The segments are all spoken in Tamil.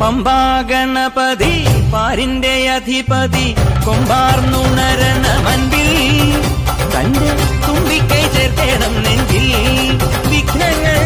പമ്പാ ഗണപതി പാരിന്റെ അധിപതി കൊമ്പാർന്നുണരണ മൻപിൽ തന്റെ തുമ്പിക്കൈ ചേർത്തേടം നെഞ്ചിൽ. വിഘ്നങ്ങൾ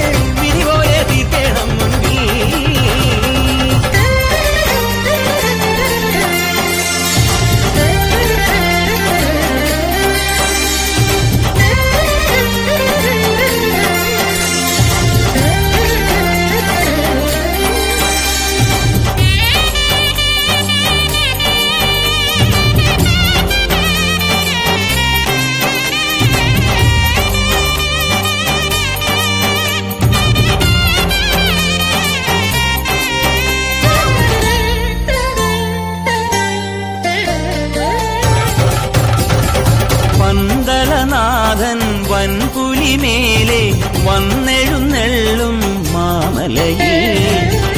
വൻപുലിമേലെ വന്നെഴുന്നള്ളും മാമലയിൽ.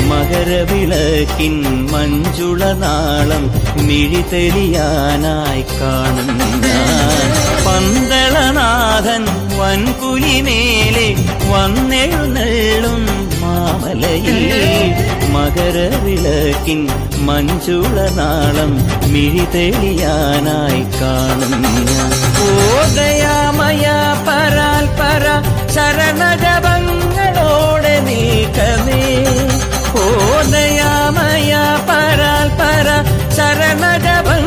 മകരവിളക്കിൻ മഞ്ചുളനാളം മിഴി തെളിയാനായി ഞാൻ. പന്തളനാഥൻ വൻകുലിമേലെ വന്നെഴുന്നള്ളും മാമലയിൽ. മകരവിളക്കിൻ മഞ്ചുളനാളം മിഴി തെളിയാനായി ഞാൻ. ഓദയ ഓദയാമയ പരാൽ പര ശരണജപങ്ങളോടെ നീക്കമേ. ഓദയാമയ പരാൽ പര ശരണജപങ്ങളോടെ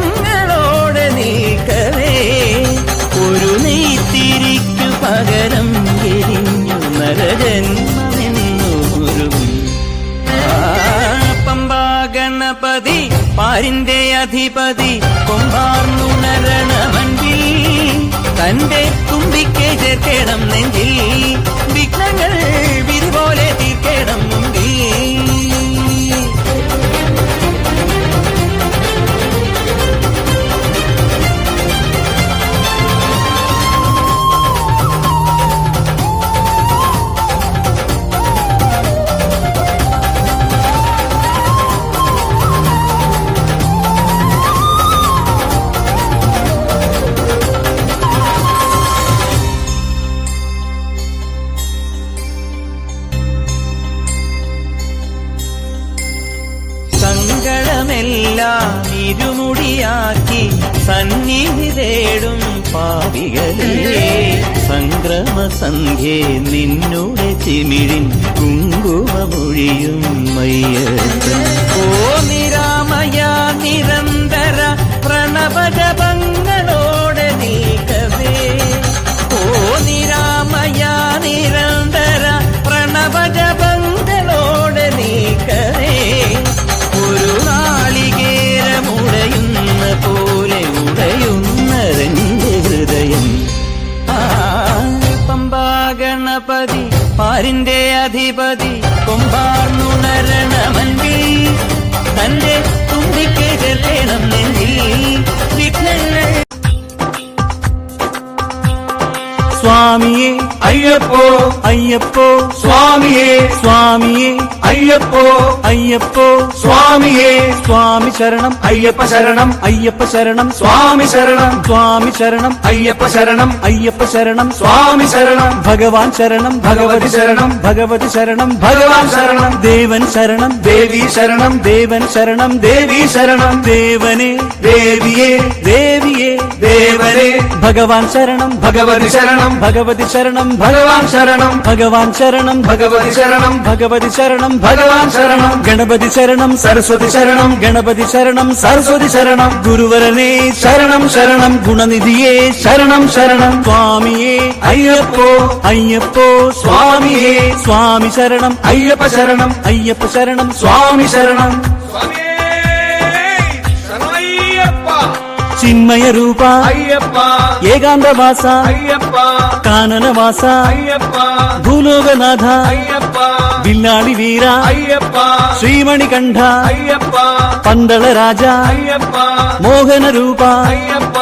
നീക്കമേ. ഒരു നീത്തിരിക്കു പകരം എരിഞ്ഞു നരജന്മമെന്നൂരും പമ്പാ പാരിന്റെ അധിപതി കൊമ്പാർന്നുണരണമൻപിൽ തന്റെ തുമ്പിക്കെ ചേർക്കണം നെഞ്ചിൽ വിഘ്നങ്ങൾ വിരുപോലെ പോലെ തീർക്കണം. സന്ധ്യേ നിന്നുടെ ചിമിഴിൻ കുങ്കുമമൊഴിയും. ഗണപതി പാരിന്റെ അധിപതി കൊമ്പാർന്നുണരണമൻപിൽ തന്റെ തുമ്പിക്കെ ചേർക്കണം നെഞ്ചിൽ. വിഘ്നങ്ങൾ. സ്വാമിയെ അയ്യപ്പോ അയ്യപ്പോ സ്വാമിയേ. സ്വാമിയേ. അയ്യപ്പോ അയ്യപ്പോ സ്വാമിയേ. സ്വാമി ശരണം. അയ്യപ്പ ശരണം. അയ്യപ്പ ശരണം. സ്വാമി ശരണം. സ്വാമി ശരണം. അയ്യപ്പ ശരണം. അയ്യപ്പ ശരണം. സ്വാമി ശരണം. ഭഗവാൻ ശരണം. ഭഗവതി ശരണം. ഭഗവതി ശരണം. ഭഗവാൻ ശരണം. ദേവൻ ശരണം. ദേവി ശരണം. ദേവൻ ശരണം. ദേവി ശരണം. ദേവനെ. ദേവിയെ. ദേവിയെ. ദേവനെ. ഭഗവാൻ ശരണം. ഭഗവതി ശരണം. ഭഗവതി ശരണം. ഭഗവാൻ ശരണം. ഭഗവാൻ ശരണം ഭഗവതി ശരണം. ഭഗവതി ശരണം ഭഗവാൻ ശരണം. ഗണപതി ശരണം സരസ്വതി ശരണം. ഗണപതി ശരണം സരസ്വതി ശരണം. ഗുരുവരനെ ശരണം ശരണം. ഗുണനിധിയെ ശരണം ശരണം. സ്വാമിയെ അയ്യപ്പോ. അയ്യപ്പോ സ്വാമിയെ. സ്വാമി ശരണം അയ്യപ്പ ശരണം. അയ്യപ്പ ശരണം. സ്വാമി ശരണം. ಚಿನ್ಮಯ ರೂಪ ಅಯ್ಯಪ್ಪ ಏಕಾಂತ ವಾಸ ಅಯ್ಯಪ್ಪ ಕಾನನ ವಾಸ ಅಯ್ಯಪ್ಪ ಭೂಲೋಕನಾಥ ಅಯ್ಯಪ್ಪ ಬಿಲ್ಲಾಳಿ ವೀರ ಅಯ್ಯಪ್ಪ ಶ್ರೀಮಣಿಕಂಠ ಅಯ್ಯಪ್ಪ ಪಂದಳ ರಾಜ ಅಯ್ಯಪ್ಪ ಮೋಹನ ರೂಪ ಅಯ್ಯಪ್ಪ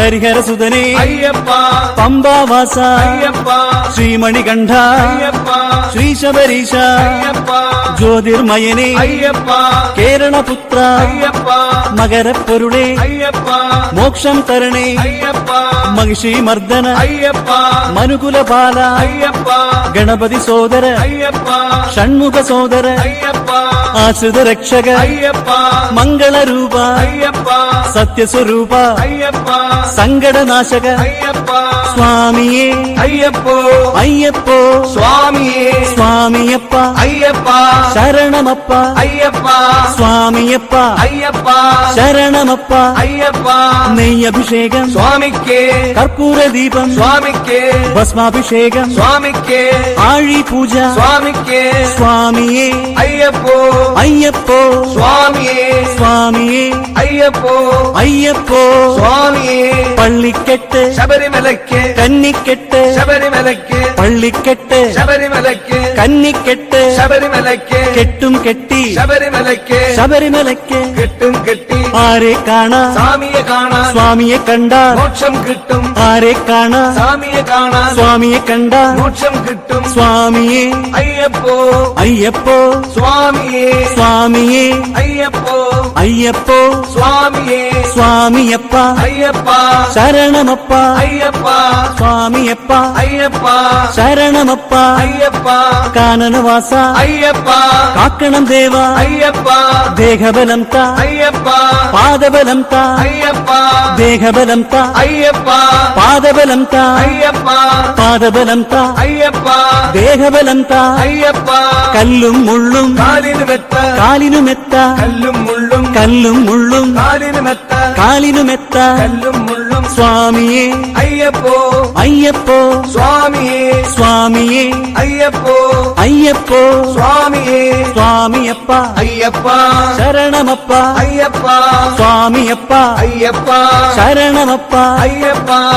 ಹರಿಹರ ಸುಧನೆ ಅಯ್ಯಪ್ಪ ಪಂಬಾವಾಸ ಅಯ್ಯಪ್ಪ ಶ್ರೀಮಣಿಕಂಠ ಅಯ್ಯಪ್ಪ ಶ್ರೀ ಶಬರೀಶ ಅಯ್ಯಪ್ಪ ஜோதிர்மயனே ஐயப்பா. கேரள புத்ரா ஐயப்பா. மகர பொருளே ஐயப்பா. மோக்ஷம் தரணே ஐயப்பா. மகிஷி மர்தன ஐயப்பா. மனுகுல பாலா ஐயப்பா. கணபதி சோதர ஐயப்பா. ஷண்முக சோதர ஐயப்பா. ஆசுத ரக்ஷக ஐயப்பா. மங்கள ரூபா ஐயப்பா. சத்யஸ்வரூபா ஐயப்பா. சங்கட நாசக ஐயப்பா. சுவாமியே ஐயப்போ. ஐயப்போ சுவாமியே. சுவாமியப்பா ஐயப்பா. சரணமப்பா. ஐயப்பா. சுவாமியப்பா. ஐயப்பா. சரணமப்பா. ஐயப்பா. நெய் அபிஷேகம் சுவாமிக்கே. கற்பூர தீபம். சுவாமிக்கே. பஸ்மாபிஷேகம். சுவாமிக்கே. ஆழி பூஜா சுவாமிக்கே. சுவாமியே. ஐயப்போ. ஐயப்போ. சுவாமியே. சுவாமியே. ஐயப்போ. ஐயப்போ. சுவாமியே. பள்ளிக்கெட்டு. சபரிமலைக்கு. கன்னிக்கெட்டு. சபரிமலைக்கு. பள்ளி கெட்டு சபரிமலைக்கு கன்னி கெட்டு சபரிமலைக்கு கெட்டும் கெட்டி சபரிமலைக்கு சபரிமலைக்கு கெட்டும் கெட்டி ஆரே காணா சாமிய காணா சுவாமிய கண்டா மோட்சம் கிட்டும் ஆரே காணா சாமிய காணா சுவாமிய கண்டா மோட்சம் கிட்டும் சுவாமியே ஐயப்போ ஐயப்போ சுவாமியே சுவாமியே ஐயப்போ ஐயப்போ சுவாமியே சுவாமியப்பா ஐயப்பா சரணமப்பா ஐயப்பா சுவாமியப்பா ஐயப்பா சரணமப்பா. ஐயப்பா. காணன வாசா ஐயப்பா. காக்கணம் தேவா. ஐயப்பா. தேகபலம் தா ஐயப்பா. பாதபலம் தா ஐயப்பா. தேகபலம் தா ஐயப்பா. பாதபலம் தா ஐயப்பா. பாதபலம் தா ஐயப்பா. தேகபலம் தா ஐயப்பா. கல்லும் முள்ளும். காலினு மெத்த. காலினு மெத்த. கல்லும் முள்ளும். கல்லும் முள்ளும். காலினு மெத்த. காலினு மெத்த. கல்லும் சுவாமியே. ஐயப்போ. ஐயப்போ. சுவாமியே. சுவாமியே. ஐயப்போ. ஐயப்போ. சுவாமியே. சுவாமியப்பா. ஐயப்பா. சரணமப்பா. ஐயப்பா. சுவாமியப்பா. ஐயப்பா. சரணமப்பா. ஐயப்பா.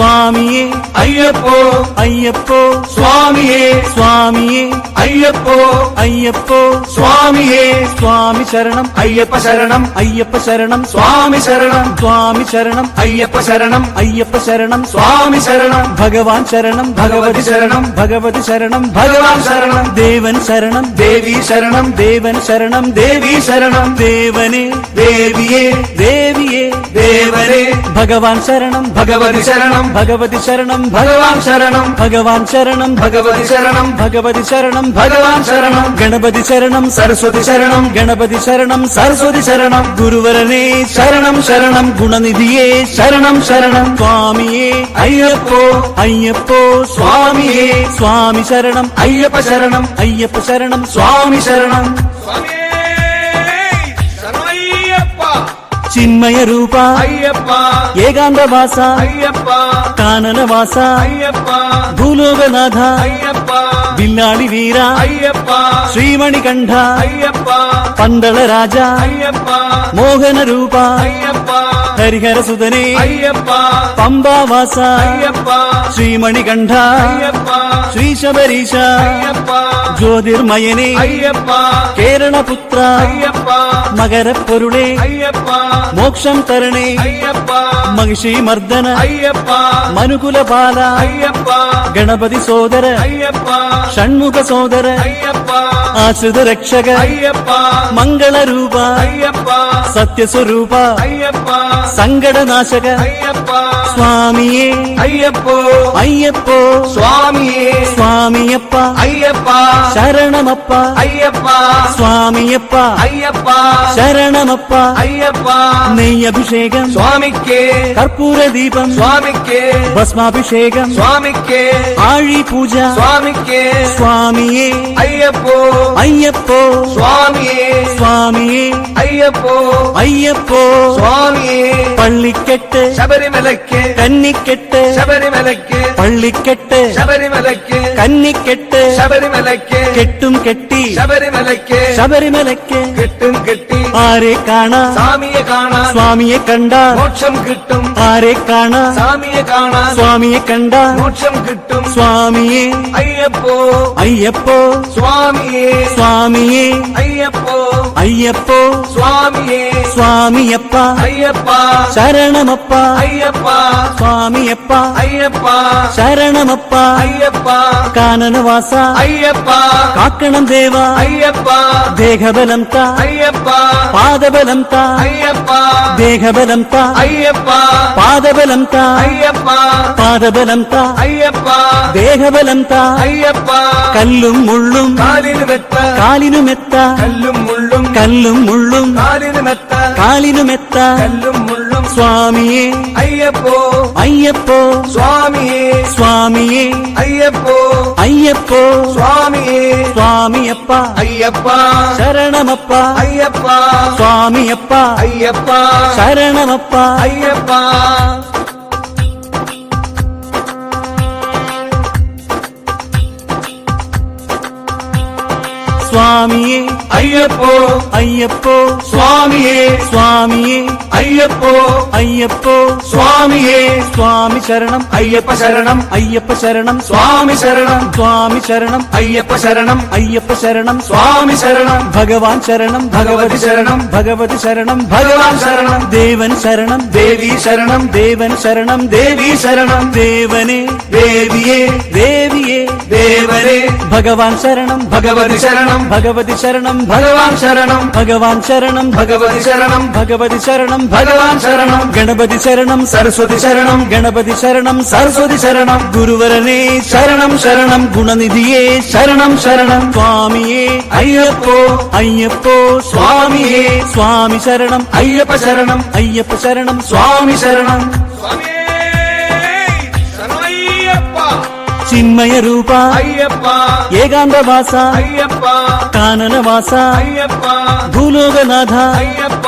சுவாமியே ஐயப்போ ஐயப்போ. சுவாமியே சுவாமியே ஐயப்போ ஐயப்போ. சுவாமியே சுவாமி சரணம் ஐயப்ப சரணம் ஐயப்ப சரணம். சுவாமி சரணம் சுவாமி சரணம் ஐயப்ப சரணம் ஐயப்ப சரணம். சுவாமி சரணம் பகவான் சரணம் பகவதி சரணம் பகவதி சரணம் பகவான் சரணம். தேவன் சரணம் தேவி சரணம் தேவன் சரணம் தேவி சரணம். தேவனே தேவியே தேவியே தேவரே பகவான் சரணம் பகவதி சரணம் ഭഗവതി ശരണം ഭഗവാൻ ശരണം. ഭഗവാൻ ശരണം ഭഗവതി ശരണം. ഭഗവതി ശരണം ഭഗവാൻ ശരണം. ഗണപതി ശരണം സരസ്വതി ശരണം. ഗണപതി ശരണം സരസ്വതി ശരണം. ഗുരുവരനെ ശരണം ശരണം. ഗുണനിധിയെ ശരണം ശരണം. സ്വാമിയെ അയ്യപ്പോ അയ്യപ്പോ സ്വാമിയേ. സ്വാമി ശരണം അയ്യപ്പ ശരണം. അയ്യപ്പ ശരണം സ്വാമി ശരണം. ಚಿನ್ಮಯ ರೂಪ ಅಯ್ಯಪ್ಪ ಏಕಾಂತ ವಾಸ ಅಯ್ಯಪ್ಪ ಕಾನನ ವಾಸ ಅಯ್ಯಪ್ಪ ಭೂಲೋಕನಾಥ ಅಯ್ಯಪ್ಪ ಬಿಲ್ಲಾಳಿ ವೀರ ಅಯ್ಯಪ್ಪ ಶ್ರೀಮಣಿಕಂಠ ಅಯ್ಯಪ್ಪ ಪಂದಳ ರಾಜ ಅಯ್ಯಪ್ಪ ಮೋಹನ ರೂಪ ಅಯ್ಯಪ್ಪ ಹರಿಹರ ಸುಧನೆ ಅಯ್ಯಪ್ಪ ಪಂಬಾವಾಸ ಅಯ್ಯಪ್ಪ ಶ್ರೀಮಣಿಕಂಠ ಅಯ್ಯಪ್ಪ ಶ್ರೀ ಶಬರೀಶ ಅಯ್ಯಪ್ಪ ஜோதிர்மயனே ஐயப்பா கேரள புத்திரா ஐயப்பா மகர பொருளே ஐயப்பா మోక్షం తరణే మహిషి మర్దన మనుకుల బాల గణపతి సోదర షణ్ముఖ సోదర ఆశ్రిత రక్షక మంగళ రూప సత్య స్వరూప సంగడ నాశక சுவாமியே ஐயப்போ ஐயப்போ சுவாமியே சுவாமியப்பா ஐயப்பா சரணமப்பா ஐயப்பா சுவாமியப்பா ஐயப்பா சரணமப்பா ஐயப்பா நெய் அபிஷேகம் சுவாமிக்கே கற்பூர தீபம் சுவாமிக்கே பஸ்மாபிஷேகம் சுவாமிக்கே ஆழி பூஜா சுவாமிக்கே சுவாமியே ஐயப்போ ஐயப்போ சுவாமியே சுவாமியே ஐயப்போ ஐயப்போ சுவாமியே பள்ளிக்கெட்டு சபரிமலைக்கு கன்னிக்கெட்டு சபரிமலைக்கு பள்ளிக்கெட்டு சபரிமலைக்கு கன்னிக்கெட்டு சபரிமலைக்கு கெட்டும் கெட்டி சபரிமலைக்கு சபரிமலைக்கு கெட்டும் கெட்டி ஆரே காணா சாமிய காணா காணா சுவாமியை கண்டா மோட்சம் கிட்டும். ஆரே காணா சாமியை காணா சுவாமியை கண்டா மோட்சம் கிட்டும். சுவாமியே. ஐயப்போ. ஐயப்போ. சுவாமியே. சுவாமியே. ஐயப்போ. ஐயப்போ. சுவாமியே. சுவாமியப்பா. ஐயப்பா. சரணமப்பா. ஐயப்பா. சுவாமியப்பா. ஐயப்பா. சரணமப்பா. ஐயப்பா. கானனவாசா ஐயப்பா. காக்கணம் தேவா. ஐயப்பா. தேகபலம் தா ஐயப்பா. பாதபலம் தா ஐயப்பா. ஐயப்பா. தேகபலம் தா. ஐயப்பா. பாதபலம் தா. ஐயப்பா. பாதபலம் தா. ஐயப்பா. தேகபலம் தா. ஐயப்பா. கல்லும் முள்ளும். காலினு மெத்த. காலினு மெத்த. கல்லும் முள்ளும். கல்லும் முள்ளும். காலினு மெத்த. காலினு மெத்த. கல்லும் முள்ளும். சுவாமியே. ஐயப்போ. ஐயப்போ. சுவாமியே. சுவாமியே. ஐயப்போ. ஐயப்போ. சுவாமியே. சுவாமியப்பா. ஐயப்பா. சரணமப்பா. ஐயப்பா. சுவாமியப்பா. ஐயப்பா. சரணமப்பா. ஐயப்பா. சுவாமியே. ஐயப்போ. ஐயப்போ. சுவாமியே. சுவாமியே. ஐயப்போ. ஐயப்போ. சுவாமியே. சுவாமி சரணம். ஐயப்ப சரணம். ஐயப்ப சரணம். சுவாமி சரணம். சுவாமி சரணம். ஐயப்ப சரணம். ஐயப்ப சரணம். சுவாமி சரணம். பகவான் சரணம். பகவதி சரணம். பகவதி சரணம். பகவான் சரணம். தேவன் சரணம். தேவி சரணம். தேவன் சரணம். தேவி சரணம். தேவனே. தேவியே. தேவியே. தேவரே பகவான் சரணம். பகவதி சரணம். ശരണം ഭഗവതി ശരണം ഭഗവാൻ ശരണം. ഭഗവാൻ ശരണം ഭഗവതി ശരണം ഭഗവതി ശരണം ഭഗവാൻ ശരണം. ഗണപതി ശരണം സരസ്വതി ശരണം ഗണപതി ശരണം സരസ്വതി ശരണം. ഗുരുവരനെ ശരണം ശരണം. ഗുണനിധിയെ ശരണം ശരണം. സ്വാമിയെ അയ്യപ്പോ അയ്യപ്പോ. സ്വാമിയെ സ്വാമി ശരണം. അയ്യപ്പ ശരണം അയ്യപ്പ ശരണം. സ്വാമി ശരണം. చిన్మయ రూప. అయ్యప్ప. ఏకాంత వాస అయ్యప్ప. కానన వాస అయ్యప్ప. భూలోగనాథ అయ్యప్ప.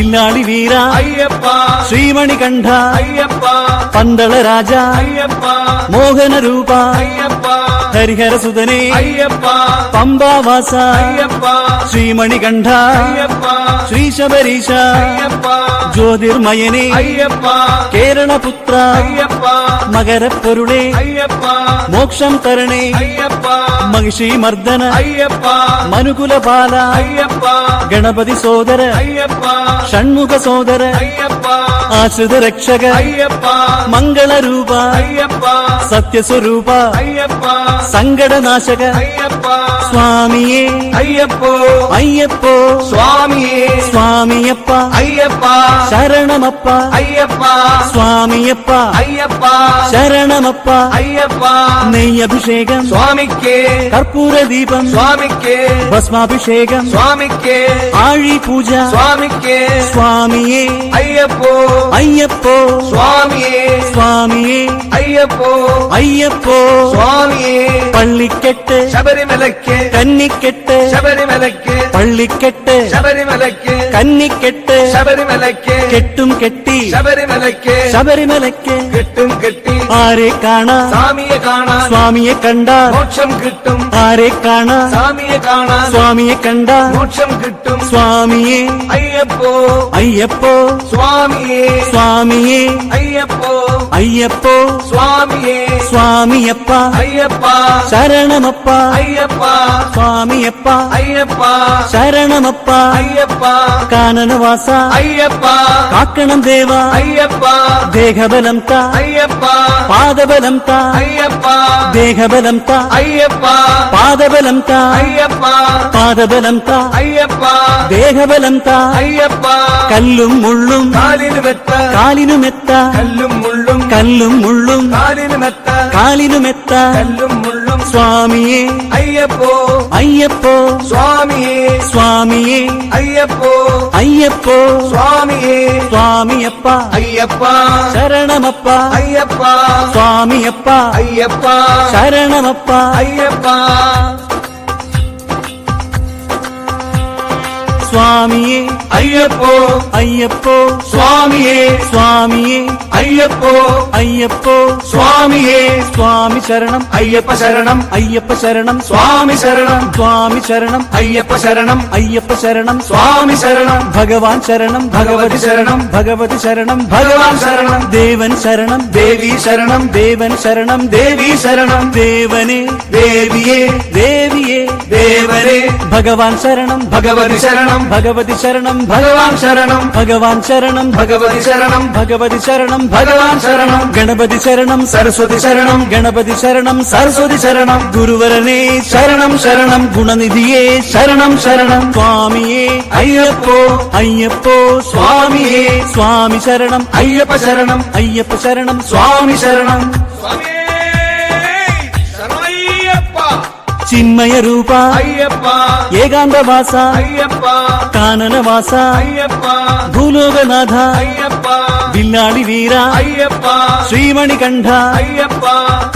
பின்னாடி வீரா. ஐயப்பா. ஸ்ரீமணி கண்டா. ஐயப்பா. பந்தள ராஜா. ஐயப்பா. மோகன ரூபா. ஐயப்பா. ஹரிஹர சுதனே. ஐயப்பா. பம்பா வாசா. ஐயப்பா. ஸ்ரீமணி கண்டா. ஐயப்பா. ஸ்ரீ சபரீஷா. ஐயப்பா. ஜோதிர்மயனே. ஐயப்பா. கேரள புத்ரா. ஐயப்பா. மகர பொருளே. ஐயப்பா. மோக்ஷம் தரணே. ஐயப்பா. மகிஷி மர்தன. ஐயப்பா. மனுகுல பாலா. ஐயப்பா. கணபதி சோதர. ஐயப்பா. ಷಣ್ಮುಖ ಸೋದರ ಆಸುದ ರಕ್ಷಕ ಮಂಗಳ ರೂಪ ಸತ್ಯ ಸ್ವರೂಪ ಸಂಗಡ ನಾಶಕ ಸ್ವಾಮಿಯೇ ಅಯ್ಯಪ್ಪೋ ಅಯ್ಯಪ್ಪೋ ಸ್ವಾಮಿಯೇ ಸ್ವಾಮಿಯಪ್ಪ ಅಯ್ಯಪ್ಪ ಶರಣಮಪ್ಪ ಅಯ್ಯಪ್ಪ ಸ್ವಾಮಿಯಪ್ಪ ಅಯ್ಯಪ್ಪ ಶರಣಮಪ್ಪ ಅಯ್ಯಪ್ಪ நெய்யபிஷேகம் சுவாமிக்கே கற்பூர தீபம் சுவாமிக்கே பஸ்மாபிஷேகம் சுவாமிக்கே ஆழி பூஜா சுவாமிக்கே சுவாமியே. ஐயப்போ. ஐயப்போ. சுவாமியே. சுவாமியே. ஐயப்போ. ஐயப்போ. சுவாமியே. பள்ளிக்கெட்டு. சபரிமலைக்கு. கன்னிக்கெட்டு. சபரிமலைக்கு. பள்ளிக்கெட்டு. சபரிமலைக்கு. கன்னிக்கெட்டு. சபரிமலைக்கு. கெட்டும் கெட்டி. சபரிமலைக்கு. சபரிமலைக்கு. கெட்டும் கெட்டி. ஆரே காணா சாமியை காணா சுவாமியை கண்டா மோட்சம் கிட்டும் ஆரே காணா சாமியை காணா சுவாமியை கண்டா மோட்சம் கிட்டும் சுவாமியே ஐயப்போ ஐயப்போ சுவாமியே சுவாமியே ஐயப்போ ஐயப்போ சுவாமியே சுவாமியப்பா ஐயப்பா சரணமப்பா ஐயப்பா சுவாமியப்பா ஐயப்பா சரணமப்பா ஐயப்பா கானன வாசா ஐயப்பா காக்கணம் தேவா ஐயப்பா தேகபலம் தா ஐயப்பா பாதபலம் தா. ஐயப்பா. தேகபலம் தா. ஐயப்பா. பாதபலம் தா. ஐயப்பா. பாதபலம் தா. ஐயப்பா. தேகபலம் தா. ஐயப்பா. கல்லும் முள்ளும். காலினு மெத்த. காலினு மெத்த. கல்லும் முள்ளும். கல்லும் முள்ளும். காலினு மெத்த. காலினு மெத்த. கல்லும் முள்ளும். சுவாமியே. ஐயப்போ. ஐயப்போ. சுவாமியே. சுவாமியே. ஐயப்போ. ஐயப்போ. சுவாமியே. சுவாமியப்பா. ஐயப்பா. சரணமப்பா. ஐயப்பா. சுவாமியப்பா. ஐயப்பா. சரணமப்பா. ஐயப்பா. சுவாமியே. ஐயப்போ. ஐயப்போ. சுவாமியே. சுவாமியே. ஐயப்போ. ஐயப்போ. சுவாமியே. சுவாமி சரணம். ஐயப்ப சரணம். ஐயப்ப சரணம். சுவாமி சரணம். சுவாமி சரணம். ஐயப்ப சரணம். ஐயப்ப சரணம். சுவாமி சரணம். பகவான் சரணம். பகவதி சரணம். பகவதி சரணம். பகவான் சரணம். தேவன் சரணம். தேவி சரணம். தேவன் சரணம். தேவி சரணம். தேவனே. தேவியே. தேவியே. ദേവരെ ഭഗവാൻ ശരണം ഭഗവതി ശരണം ഭഗവതി ശരണം ഭഗവാൻ ശരണം ഭഗവാൻ ശരണം ഭഗവതി ശരണം ഭഗവതി ശരണം ഭഗവാൻ ശരണം ഗണപതി ശരണം സരസ്വതി ശരണം ഗണപതി ശരണം സരസ്വതി ശരണം ഗുരുവരനെ ശരണം ശരണം ഗുണനിധിയെ ശരണം ശരണം സ്വാമിയെ അയ്യപ്പോ അയ്യപ്പോ സ്വാമിയെ സ്വാമി ശരണം അയ്യപ്പ ശരണം അയ്യപ്പ ശരണം സ്വാമി ശരണം. ಚಿನ್ಮಯ ರೂಪ ಅಯ್ಯಪ್ಪ ಏಕಾಂತ ವಾಸ ಅಯ್ಯಪ್ಪ ಕಾನನ ವಾಸ ಅಯ್ಯಪ್ಪ ಭೂಲೋಕನಾಥ ಅಯ್ಯಪ್ಪ ಬಿಲ್ಲಾಡಿ ವೀರ ಅಯ್ಯಪ್ಪ ಶ್ರೀಮಣಿಕಂಠ ಅಯ್ಯಪ್ಪ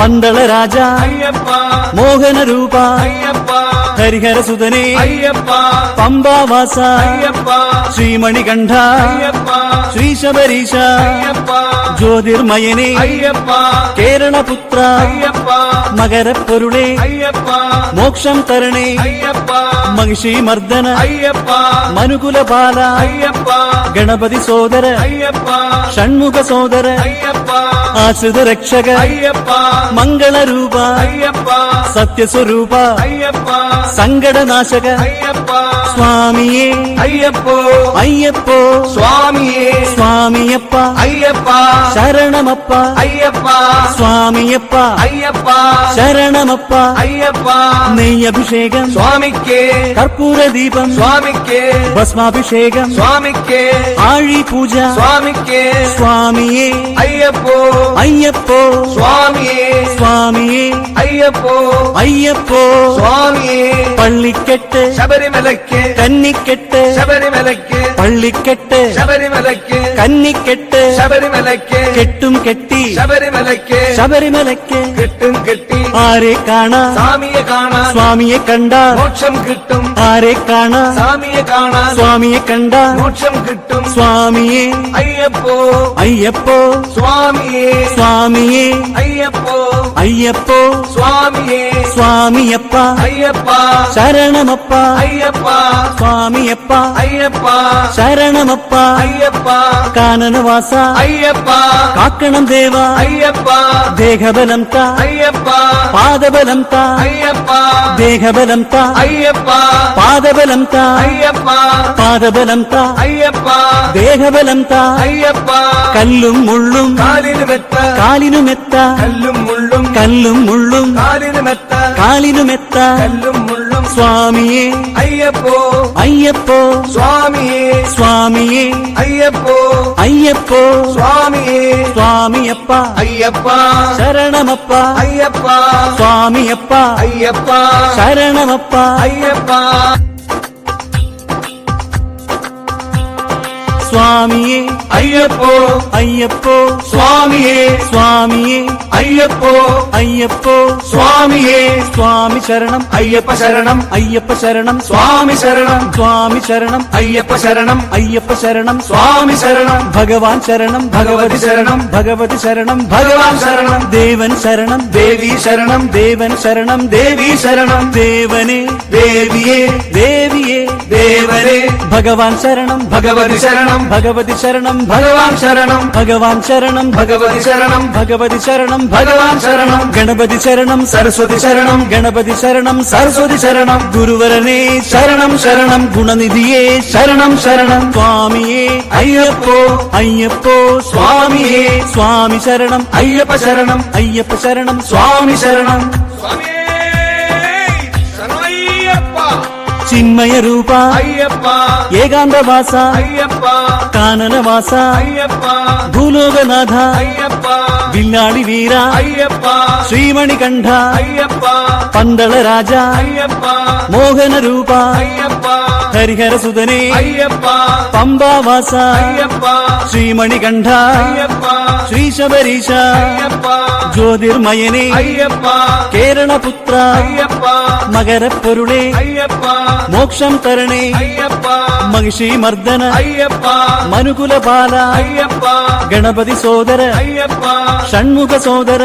ಪಂದಳ ರಾಜ ಅಯ್ಯಪ್ಪ ಮೋಹನ ರೂಪ ಅಯ್ಯಪ್ಪ ஹரிஹர சுதனே ஐயப்பா. பம்பா வாசா ஐயப்பா. ஸ்ரீமணிகண்டா ஐயப்பா. ஸ்ரீ சபரீஷா ஐயப்பா. ஜோதிர்மயனே ஐயப்பா. கேரள புத்ரா ஐயப்பா. மகர பொருளே ஐயப்பா. மோக்ஷம் தருணே ஐயப்பா. மகிஷி மர்தன ஐயப்பா. மனுகுல பாலா ஐயப்பா. கணபதி சோதர ஐயப்பா. ஷண்முக சோதர ஐயப்பா. ஆசுத ரக்ஷக ஐயப்பா. மங்கள ரூபா ஐயப்பா. சத்யஸ்வரூபா ஐயப்பா. சங்கட நாசக. ஐயப்பா. சுவாமியே. ஐயப்போ. ஐயப்போ. சுவாமியே. சுவாமியப்பா. ஐயப்பா. சரணமப்பா. ஐயப்பா. சுவாமியப்பா. ஐயப்பா. சரணமப்பா. ஐயப்பா. நெய் அபிஷேகம் சுவாமிக்கே. கற்பூர தீபம். சுவாமிக்கே. பஸ்மாபிஷேகம். சுவாமிக்கே. ஆழி பூஜா சுவாமிக்கே. சுவாமியே. ஐயப்போ. ஐயப்போ. சுவாமியே. சுவாமியே. ஐயப்போ. ஐயப்போ. சுவாமியே. பள்ளிக்கெட்டு. சபரிமலை சபரிமலைக்கு தண்ணி கெட்ட சபரிமலைக்கு பள்ளி கெட்டு சபரிமலைக்கு கன்னி கெட்டு சபரிமலைக்கு கெட்டும் கெட்டி சபரிமலைக்கு சபரிமலைக்கு. கெட்டும் கெட்டி. ஆரே காணா சாமிய காணா சுவாமிய கண்டா மோட்சம் கிட்டும். ஆரே காணா சாமிய காணா சுவாமிய கண்டா மோட்சம் கிட்டும். சுவாமியே ஐயப்போ ஐயப்போ சுவாமியே சுவாமியே ஐயப்போ ஐயப்போ சுவாமியே சுவாமியப்பா ஐயப்பா சரணமப்பா ஐயப்பா சுவாமியப்பா ஐயப்பா சரணமப்பா. ஐயப்பா. காணன வாசா ஐயப்பா. காக்கணம் தேவா. ஐயப்பா. தேகபலம் தா. ஐயப்பா. பாதபலம் தா. ஐயப்பா. தேகபலம் தா. ஐயப்பா. பாதபலம் தா. ஐயப்பா. பாதபலம் தா. ஐயப்பா. தேகபலம் தா. ஐயப்பா. கல்லும் முள்ளும். காலினு மெத்த. காலினு மெத்த. கல்லும் முள்ளும். கல்லும் முள்ளும். காலினு மெத்த. காலினு மெத்த. கல்லும் சுவாமியே. ஐயப்போ. ஐயப்போ. சுவாமியே. சுவாமியே. ஐயப்போ. ஐயப்போ. சுவாமியே. சுவாமியப்பா. ஐயப்பா. சரணமப்பா. ஐயப்பா. சுவாமியப்பா. ஐயப்பா. சரணமப்பா. ஐயப்பா. സ്വാമിയെ അയ്യപ്പോ അയ്യപ്പോ സ്വാമിയേ സ്വാമിയെ അയ്യപ്പോ അയ്യപ്പോ സ്വാമിയേ സ്വാമി ശരണം അയ്യപ്പ ശരണം അയ്യപ്പ ശരണം സ്വാമി ശരണം സ്വാമി ശരണം അയ്യപ്പ ശരണം അയ്യപ്പ ശരണം സ്വാമി ശരണം ഭഗവാൻ ശരണം ഭഗവതി ശരണം ഭഗവതി ശരണം ഭഗവാൻ ശരണം ദേവൻ ശരണം ദേവി ശരണം ദേവൻ ശരണം ദേവി ശരണം ദേവനെ ദേവിയേ ദേവിയെ ദേവനെ ഭഗവാൻ ശരണം ഭഗവതി ശരണം ഭഗവതി ശരണം ഭഗവാൻ ശരണം. ഭഗവാൻ ശരണം ഭഗവതി ശരണം. ഭഗവതി ശരണം ഭഗവാൻ ശരണം. ഗണപതി ശരണം സരസ്വതി ശരണം. ഗണപതി ശരണം സരസ്വതി ശരണം. ഗുരുവരനെ ശരണം ശരണം. ഗുണനിധിയെ ശരണം ശരണം. സ്വാമിയെ അയ്യപ്പോ അയ്യപ്പോ. സ്വാമിയേ സ്വാമി ശരണം. അയ്യപ്പ ശരണം. അയ്യപ്പ ശരണം. സ്വാമി ശരണം. സ്വാമിയേ ಚಿನ್ಮಯ ರೂಪ ಅಯ್ಯಪ್ಪ ಏಕಾಂತ ವಾಸ ಅಯ್ಯಪ್ಪ ಕಾನನ ವಾಸ ಅಯ್ಯಪ್ಪ ಭೂಲೋಕನಾಥ ಅಯ್ಯಪ್ಪ ಬಿಲ್ಲಾಡಿ ವೀರ ಅಯ್ಯಪ್ಪ ಶ್ರೀಮಣಿಕಂಠ ಅಯ್ಯಪ್ಪ ಪಂದಳ ರಾಜ ಅಯ್ಯಪ್ಪ ಮೋಹನ ರೂಪ ಅಯ್ಯಪ್ಪ ಹರಿಹರ ಸುಧನೆ ಅಯ್ಯಪ್ಪ ಪಂಬಾವಾಸ ಅಯ್ಯಪ್ಪ ಶ್ರೀಮಣಿಕಂಠ ಅಯ್ಯಪ್ಪ ಶ್ರೀ ಶಬರೀಶ ಅಯ್ಯಪ್ಪ ஜோதிர்மயனே ஐயப்பா கேரண புத்திரா ஐயப்பா மகர பொருளே ஐயப்பா మోక్షం తరణే మహిషి మర్దన మనుకుల బాల గణపతి సోదర షణ్ముఖ సోదర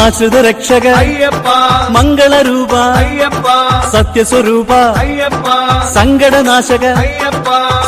ఆశ్రుత రక్షక మంగళ రూప సత్య స్వరూప సంగడ నాశక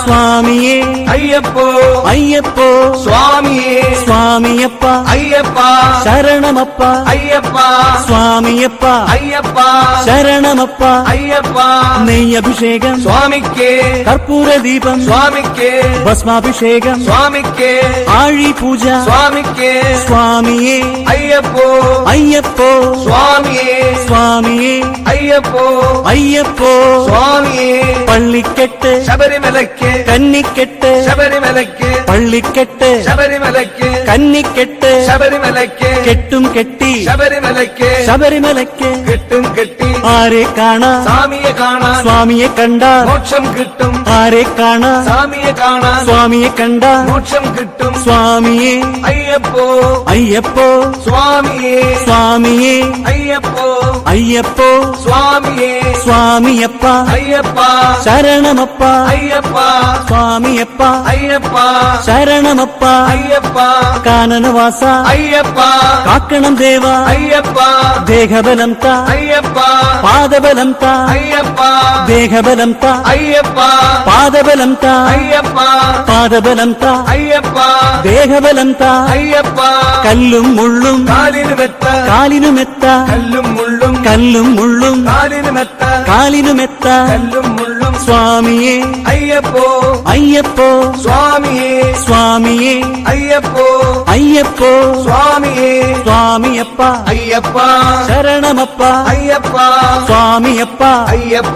சுவாமியே ஐயப்போ ஐயப்போ சுவாமியே சுவாமியப்பா ஐயப்பா சரணமப்பா ஐயப்பா சுவாமியப்பா ஐயப்பா சரணமப்பா ஐயப்பா நெய் அபிஷேகம் சுவாமிக்கே கற்பூர தீபம் சுவாமிக்கே பஸ்மாபிஷேகம் சுவாமிக்கே ஆழி பூஜா சுவாமிக்கே சுவாமியே ஐயப்போ ஐயப்போ சுவாமியே சுவாமியே ஐயப்போ ஐயப்போ சுவாமியே பள்ளிக்கெட்டு சபரிமலைக்கு கன்னிக்கெட்டு சபரிமலைக்கு பள்ளிக்கெட்டு சபரிமலைக்கு கன்னிக்கெட்டு சபரிமலைக்கு கெட்டும் கெட்டி சபரிமலைக்கு சபரிமலைக்கு கெட்டும் கெட்டி ஆரே காணா சாமிய காணா காணா சுவாமியை கண்டா மோட்சம் கிட்டும். ஆரே காணா சாமியை காணா சுவாமியை கண்டா மோட்சம் கிட்டும். சுவாமியே. ஐயப்போ. ஐயப்போ. சுவாமியே. சுவாமியே. ஐயப்போ. ஐயப்போ. சுவாமியே. சுவாமியப்பா. ஐயப்பா. சரணமப்பா. ஐயப்பா. சுவாமியப்பா. ஐயப்பா. சரணமப்பா. ஐயப்பா. கானனவாசா. ஐயப்பா. காக்கணம் தேவா. ஐயப்பா. தேகபலம் தா ஐயப்பா. பாதபலம் தா ஐயப்பா. ஐயப்பா. தேகபலம் தா. ஐயப்பா. பாதபலம் தா. ஐயப்பா. பாதபலம் தா. ஐயப்பா. தேகபலம் தா. ஐயப்பா. கல்லும் முள்ளும். காலினு மெத்த. காலினு மெத்த. கல்லும் முள்ளும். கல்லும் முள்ளும். காலினு மெத்த. காலினு மெத்த. கல்லும் முள்ளும். சுவாமியே. ஐயப்போ. ஐயப்போ. சுவாமியே. சுவாமியே. ஐயப்போ. ஐயப்போ. சுவாமியே. சுவாமியப்பா. ஐயப்பா. சரணமப்பா. ஐயப்பா. சுவாமியப்பா. ஐயப்பா.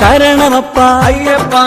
சரணமப்பா ஐயப்பா.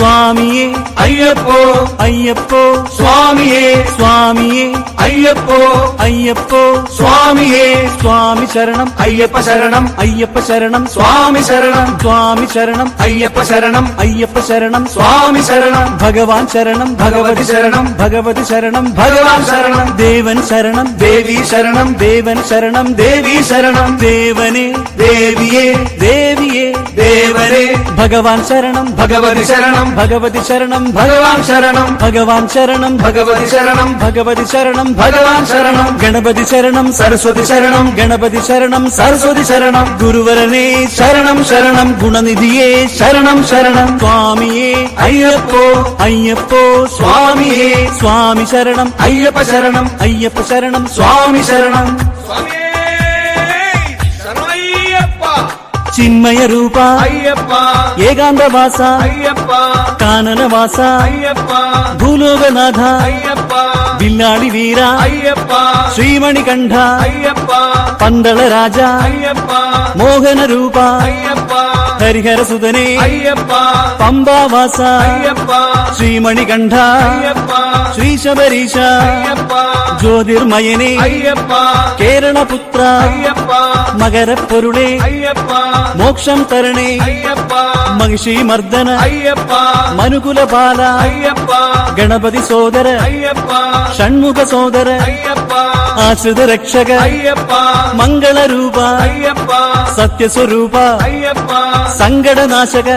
சுவாமியே. ஐயப்போ. ஐயப்போ. சுவாமியே. சுவாமியே. ஐயப்போ. ஐயப்போ. சுவாமியே. சுவாமி சரணம். ஐயப்ப சரணம். ஐயப்ப சரணம். சுவாமி சரணம். சுவாமி சரணம். ஐயப்ப சரணம். ஐயப்ப சரணம். சுவாமி சரணம். பகவான் சரணம். பகவதி சரணம். பகவதி சரணம். பகவான் சரணம். தேவன் சரணம். தேவி சரணம். தேவன் சரணம். தேவி சரணம். தேவனே. தேவியே. தேவியே. தேவரே பகவான் சரணம். பகவதி சரணம். ഭഗവതി ശരണം ഭഗവാൻ ശരണം. ഭഗവാൻ ശരണം ഭഗവതി ശരണം. ഭഗവതി ശരണം ഭഗവാൻ ശരണം. ഗണപതി ശരണം സരസ്വതി ശരണം. ഗണപതി ശരണം സരസ്വതി ശരണം. ഗുരുവരനെ ശരണം ശരണം. ഗുണനിധിയെ ശരണം ശരണം. സ്വാമിയെ അയ്യപ്പോ. അയ്യപ്പോ സ്വാമിയെ. സ്വാമി ശരണം അയ്യപ്പ ശരണം. അയ്യപ്പ ശരണം. സ്വാമി ശരണം. ಚಿನ್ಮಯ ರೂಪ ಅಯ್ಯಪ್ಪ ಏಕಾಂತ ವಾಸ ಅಯ್ಯಪ್ಪ ಕಾನನ ವಾಸ ಅಯ್ಯಪ್ಪ ಭೂಲೋಕನಾಥ ಅಯ್ಯಪ್ಪ ಬಿಲ್ಲಾಡಿ ವೀರ ಅಯ್ಯಪ್ಪ ಶ್ರೀಮಣಿಕಂಠ ಅಯ್ಯಪ್ಪ ಪಂದಳ ರಾಜ ಅಯ್ಯಪ್ಪ ಮೋಹನ ರೂಪ ಅಯ್ಯಪ್ಪ ஹரிஹர சுதனே ஐயப்பா. பம்பா வாசா. ஐயப்பா. ஸ்ரீமணி கண்டா ஐயப்பா. ஸ்ரீ சபரீஷா ஐயப்பா. ஜோதிர்மயனே. ஐயப்பா. கேரண புத்ரா ஐயப்பா. மகர பொருளே ஐயப்பா. மோக்ஷம் தரணே. ஐயப்பா. மகிஷி மர்தன. ஐயப்பா. மனுகுல பாலா. ஐயப்பா. கணபதி சோதர. ஐயப்பா. ஷண்முக சோதர. ஐயப்பா. ஆசிரித ரக்ஷக. ஐயப்பா. மங்கள ரூபா ஐயப்பா. சத்யஸ்வரூபா. ஐயப்பா. சங்கட நாசக.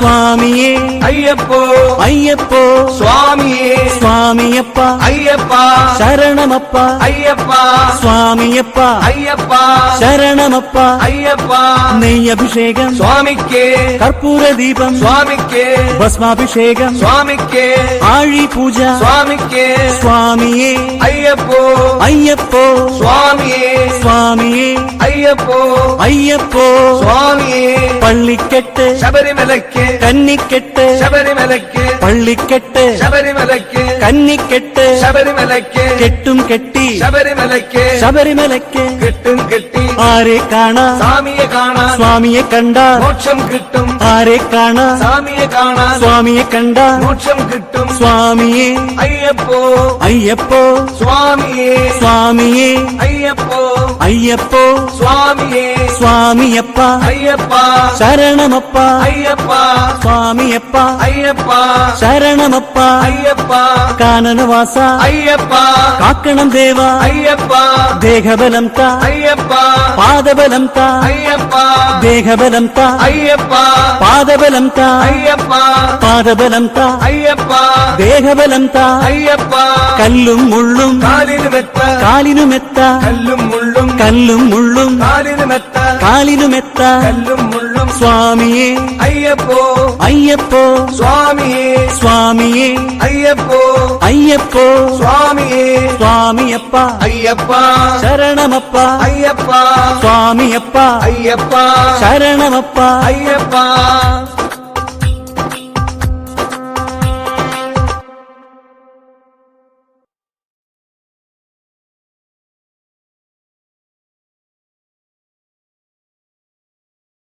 சுவாமியே. ஐயப்போ. ஐயப்போ. சுவாமியே. சுவாமியப்பா. ஐயப்பா. சரணமப்பா. ஐயப்பா. சுவாமியப்பா. ஐயப்பா. சரணமப்பா. ஐயப்பா. நெய் அபிஷேகம் சுவாமிக்கே. கற்பூர தீபம். சுவாமிக்கே. பஸ்மாபிஷேகம். சுவாமிக்கே. ஆழி பூஜா சுவாமிக்கே. சுவாமியே. ஐய ஐயப்போ. ஐயப்போ. சுவாமியே. சுவாமியே. ஐயப்போ. ஐயப்போ. சுவாமியே. பள்ளி கெட்டு சபரிமலைக்கு. கன்னி கெட்டு சபரிமலைக்கு. பள்ளி கெட்டு சபரிமலைக்கு. கன்னி கெட்டு சபரிமலைக்கு. கெட்டும் கெட்டி. சபரிமலைக்கு. சபரிமலைக்கு. கெட்டும் கெட்டி. ஆரே காணா சாமிய காணா சுவாமிய கண்டா மோட்சம் கிட்டும் ஆரே காணா சாமிய காணா சுவாமிய கண்டா மோட்சம் கிட்டும் சுவாமியே ஐயப்போ ஐயப்போ சுவாமியே சுவாமியே ஐயப்போ ஐயப்போ சுவாமியே சுவாமியப்பா ஐயப்பா சரணமப்பா ஐயப்பா சுவாமியப்பா ஐயப்பா சரணமப்பா ஐயப்பா கானன வாசா ஐயப்பா காக்கணம் தேவா ஐயப்பா தேகபலம் தா ஐயப்பா பாதபலம் தா. ஐயப்பா. தேகபலம் தா. ஐயப்பா. பாதபலம் தா. ஐயப்பா. பாதபலம் தா. ஐயப்பா. தேகபலம் தா. ஐயப்பா. கல்லும் முள்ளும். காலிலும் எத்த காலிலும் எத்த கல்லும் முள்ளும். கல்லும் முள்ளும். காலிலும் எத்த காலிலும் எத்த கல்லும் முள்ளும். சுவாமியே. ஐயப்போ. ஐயப்போ. சுவாமியே. சுவாமியே. ஐயப்போ. ஐயப்போ. சுவாமியே. சுவாமியப்பா. ஐயப்பா. சரணமப்பா. ஐயப்பா. சுவாமி அப்பா ஐயப்பா சரணமப்பா. ஐயப்பா.